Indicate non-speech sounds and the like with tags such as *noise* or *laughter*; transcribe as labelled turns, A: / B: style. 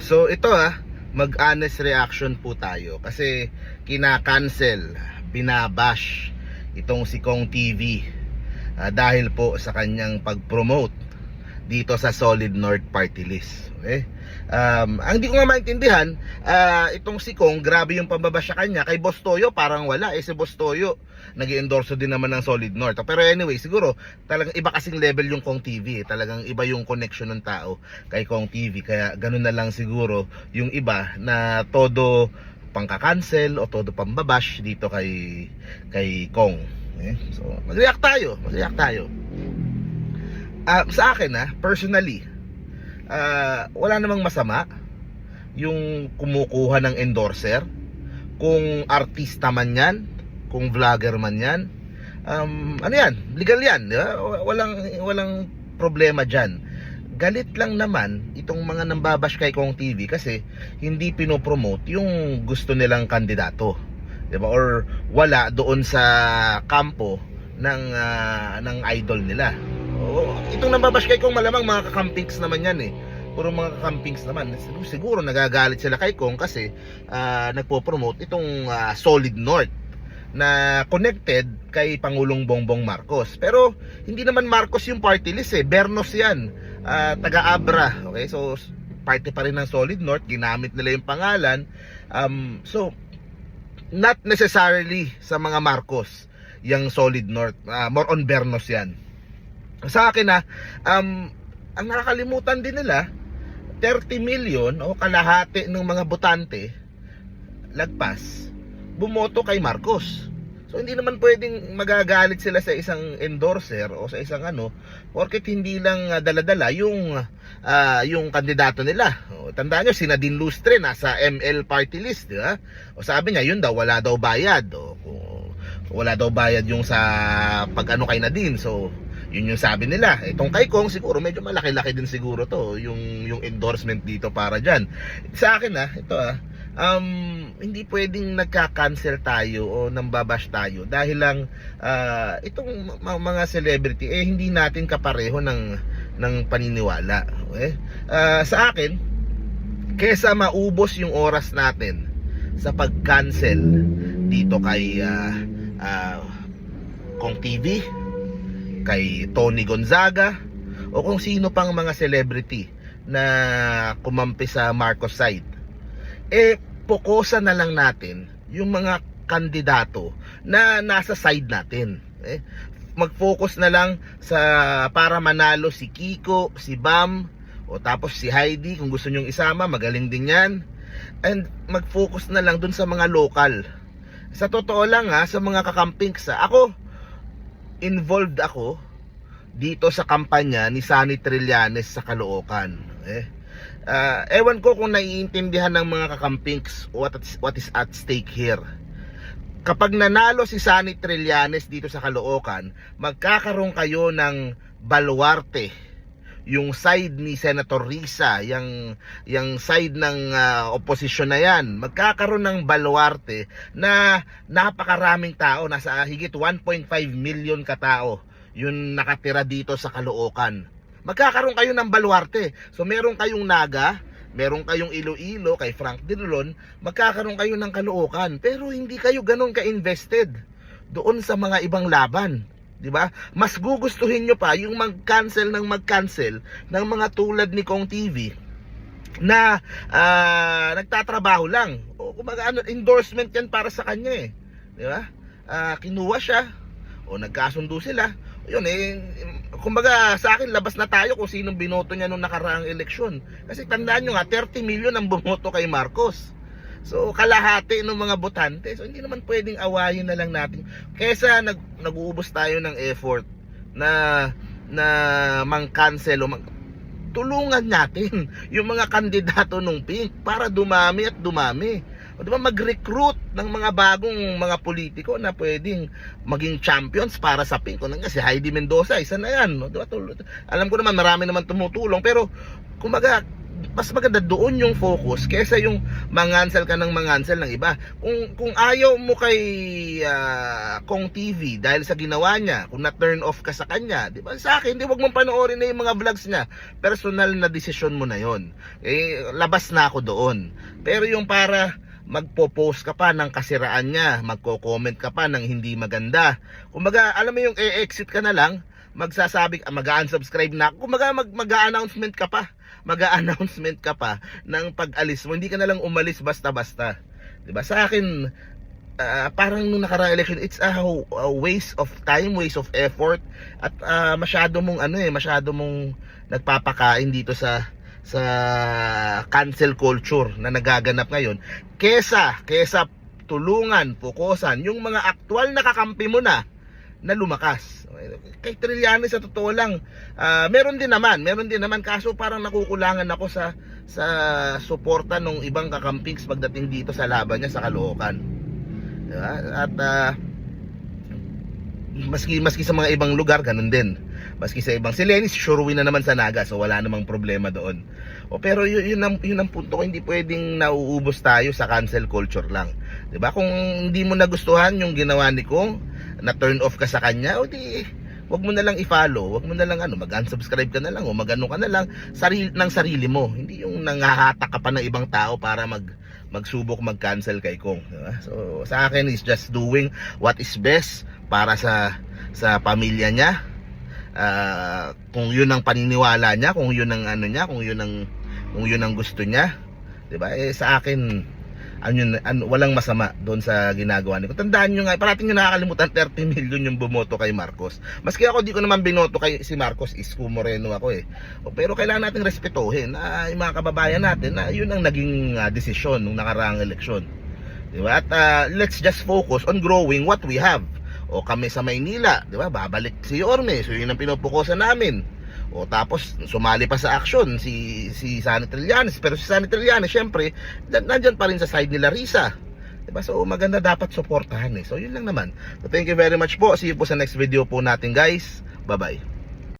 A: So ito ah, mag-honest reaction po tayo kasi kina-cancel, binabash itong si Kong TV ah, dahil po sa kanyang pag-promote dito sa Solid North Party List. Okay? Um, ang di ko nga maintindihan, ah, itong si Kong, grabe yung pambabash sa kanya. Kay Boss Toyo, parang wala. Eh si Boss Toyo, nag endorso din naman ng Solid North. Pero anyway, siguro, talagang iba kasing level yung Kong TV. eh. Talagang iba yung connection ng tao kay Kong TV. Kaya ganun na lang siguro yung iba na todo pangka-cancel o todo pambabash dito kay kay Kong. Eh? So, mag-react tayo. Mag-react tayo. Ah, sa akin ah, personally, ah, wala namang masama yung kumukuha ng endorser. Kung artista man yan, kung vlogger man yan, um, ano yan, legal yan. di ba? Walang, walang problema dyan. Galit lang naman itong mga nambabash kay Kong TV kasi hindi pinopromote yung gusto nilang kandidato. 'di ba? Or wala doon sa kampo ng ah, ng idol nila. Oo, itong nambabash kay Kong malamang mga kakampings naman yan eh. Puro mga kakampings naman. Siguro, nagagalit sila kay Kong kasi ah, nagpo-promote itong ah, Solid North na connected kay Pangulong Bongbong Marcos. Pero hindi naman Marcos yung party list eh. Bernos yan. Ah, taga-Abra. Okay, so party pa rin ng Solid North. Ginamit nila yung pangalan. Um, so, not necessarily sa mga Marcos yung Solid North. Ah, more on Bernos yan. Sa akin na, um, ang nakakalimutan din nila, 30 million o kalahati ng mga botante, lagpas, bumoto kay Marcos. So hindi naman pwedeng magagalit sila sa isang endorser o sa isang ano, porket hindi lang ah, dala-dala yung ah, yung kandidato nila. O, tandaan nyo, si Nadine Lustre nasa ML party list, di ba? O sabi niya, yun daw, wala daw bayad. O, kung wala daw bayad yung sa pag ano kay Nadine. So, yun yung sabi nila. Itong kay Kong siguro medyo malaki-laki din siguro to yung yung endorsement dito para diyan. Sa akin ah, ito ah, um, hindi pwedeng nagka-cancel tayo o nambabash tayo dahil lang ah, itong mga celebrity eh hindi natin kapareho ng ng paniniwala. Okay? Ah, sa akin, kesa maubos yung oras natin sa pag-cancel dito kay ah, ah, Kong TV, kay Tony Gonzaga, o kung sino pang mga celebrity na kumampi sa Marcos side eh pokosa na lang natin yung mga kandidato na nasa side natin. Eh, mag-focus na lang sa para manalo si Kiko, si Bam, o tapos si Heidi kung gusto nyong isama, magaling din yan. And mag-focus na lang dun sa mga local. Sa totoo lang ha, sa mga kakampings ha, ako, involved ako dito sa kampanya ni Sunny Trillanes sa Caloocan. Eh, Ah, ewan ko kung naiintindihan ng mga kakampings what what is at stake here. Kapag nanalo si Sunny Trillanes dito sa Caloocan, magkakaroon kayo ng baluarte. Yung side ni Senator Risa, yung, yung side ng ah, oposisyon na yan, magkakaroon ng baluarte na napakaraming tao, nasa higit 1.5 million katao yung nakatira dito sa Caloocan magkakaroon kayo ng baluarte. So meron kayong Naga, meron kayong Iloilo kay Frank Dilon, magkakaroon kayo ng Caloocan. Pero hindi kayo ganun ka-invested doon sa mga ibang laban. 'Di ba? Mas gugustuhin nyo pa yung mag-cancel ng mag-cancel ng mga tulad ni Kong TV na ah, nagtatrabaho lang. O kumbaga ano, endorsement 'yan para sa kanya eh. 'Di ba? Ah, kinuha siya o nagkasundo sila. Yun eh, kumbaga sa akin labas na tayo kung sinong binoto niya nung nakaraang eleksyon. Kasi tandaan nyo nga, 30 million ang bumoto kay Marcos. So kalahati ng mga botante. So hindi naman pwedeng awayin na lang natin. Kesa nag, nag-uubos tayo ng effort na na mang-cancel o mang, tulungan natin *laughs* yung mga kandidato nung pink para dumami at dumami. O, di ba mag-recruit ng mga bagong mga politiko na pwedeng maging champions para sa pink. Kung si Heidi Mendoza, isa na yan. No? Di ba? Tul- Alam ko naman marami naman tumutulong pero kumaga mas maganda doon yung focus kaysa yung mangansel ka ng mangansel ng iba. Kung kung ayaw mo kay ah, Kong TV dahil sa ginawa niya, kung na-turn off ka sa kanya, 'di ba? Sa akin, di wag mong panoorin na yung mga vlogs niya. Personal na desisyon mo na 'yon. Eh labas na ako doon. Pero yung para magpo-post ka pa ng kasiraan niya, magko-comment ka pa ng hindi maganda. Kumbaga, alam mo yung e-exit ka na lang, magsasabi, ah, mag-unsubscribe na mag- mag-announcement ka pa. Mag-announcement ka pa ng pag-alis mo. Hindi ka na lang umalis basta-basta. 'Di ba? Sa akin, ah, parang nung nakaraang election, it's a, a waste of time, waste of effort at ah, masyado mong ano eh, masyado mong nagpapakain dito sa sa cancel culture na nagaganap ngayon kesa kesa tulungan, pukusan yung mga aktual na kakampi mo na na lumakas. Kay Trillanes sa totoo lang, ah, meron din naman, meron din naman kaso parang nakukulangan ako sa sa suporta ng ibang kakampings pagdating dito sa laban niya sa Caloocan. Diba? At ah, maski maski sa mga ibang lugar ganun din. Maski sa ibang si Lenny sure win na naman sa Naga so wala namang problema doon. O pero yun, yun ang yun ang punto ko hindi pwedeng nauubos tayo sa cancel culture lang. 'Di ba? Kung hindi mo nagustuhan yung ginawa ni Kong, na turn off ka sa kanya, o di wag mo na lang i-follow, wag mo na lang ano, mag-unsubscribe ka na lang o magano ka na lang sarili ng sarili mo. Hindi yung nangahatak ka pa ng ibang tao para mag magsubok mag-cancel kay Kong, di ba? So sa akin is just doing what is best para sa sa pamilya niya. Ah, kung yun ang paniniwala niya, kung yun ang ano niya, kung yun ang kung yun ang gusto niya, 'di ba? Eh sa akin ano, yun, ano walang masama doon sa ginagawa niyo. Tandaan niyo nga, parating niyo nakakalimutan 30 million yung bumoto kay Marcos. Maski ako di ko naman binoto kay si Marcos, Isko Moreno ako eh. Pero kailangan nating respetuhin na yung mga kababayan natin na yun ang naging ah, desisyon nung nakaraang eleksyon. Di ba? At ah, let's just focus on growing what we have. O kami sa Maynila, di ba? Babalik si Orme, so yun ang pinupukusan namin. O tapos sumali pa sa action si si Sunny pero si Sunny Trillanes syempre nan- nandyan pa rin sa side nila Risa. Diba? So maganda dapat suportahan eh. So yun lang naman. So, thank you very much po. See you po sa next video po natin guys. Bye-bye.